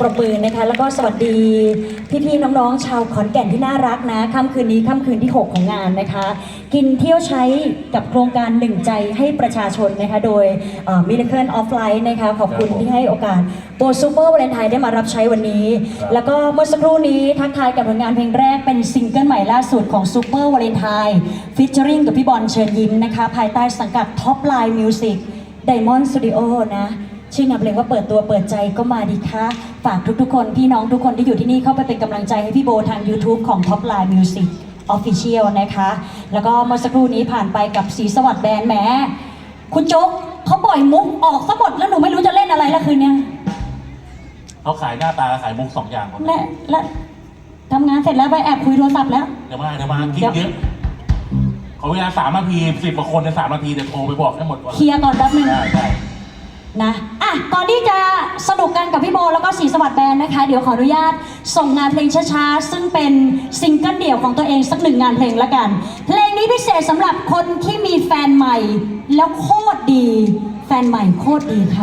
ปรบมือนะคะ แล้วก็สวัสดีพี่ๆน้องๆ ชาวขอนแก่นที่น่ารักนะค่ำคืนนี้ค่ำคืนที่ 6 ของงานนะคะ กินเที่ยวใช้กับโครงการหนึ่งใจให้ประชาชนนะคะ โดยมิลเคิลออฟไลน์นะคะ ขอบคุณที่ให้โอกาสโบซูเปอร์วาเลนไทน์ได้มารับใช้วันนี้ แล้วก็เมื่อสักครู่นี้ทักทายกับผลงานเพลงแรกเป็นซิงเกิลใหม่ล่าสุดของซูเปอร์วาเลนไทน์ฟิชเชอริงกับพี่บอลเชิญยิ้มนะคะ ภายใต้สังกัดท็อปไลน์มิวสิก Diamond Studio นะ ชื่องานเพลงว่าเปิดตัวเปิดใจก็มาดีค่ะฝากทุกๆคน พี่น้องทุกคนที่อยู่ที่นี่เข้าไปเป็นกำลังใจให้พี่โบทาง YouTube ของ Top Line Music Official นะคะ แล้วก็เมื่อสักครู่นี้ผ่านไปกับสีสวัสดิ์แบรนด์แหมคุณโจ๊กเขาปล่อยมุกออกซะหมดแล้วหนูไม่รู้จะเล่นอะไรละคืนเนี้ยเขาขายหน้าตาขายมุกสองอย่างครับและและทำงานเสร็จแล้วไปแอบคุยโทรศัพท์แล้ว เดี๋ยวมาเดี๋ยวมาคิดเยอะขอเวลาสามนาทีสิบกว่าคนในสามนาทีเดี๋ยวโทรไปบอกให้หมดก่อนเคลียร์ก่อนแป๊บนึงได้ได้นะอ่ะก่อนที่จะสนุกกันกับพี่โบแล้วก็สีสวัสดิ์แบรนด์นะคะ เดี๋ยวขออนุญาตส่งงานเพลงช้าๆ ซึ่งเป็นซิงเกิลเดี่ยวของตัวเองสักหนึ่งงานเพลงละกัน เพลงนี้พิเศษสำหรับคนที่มีแฟนใหม่ แล้วโคตรดี แฟนใหม่โคตรดีค่ะ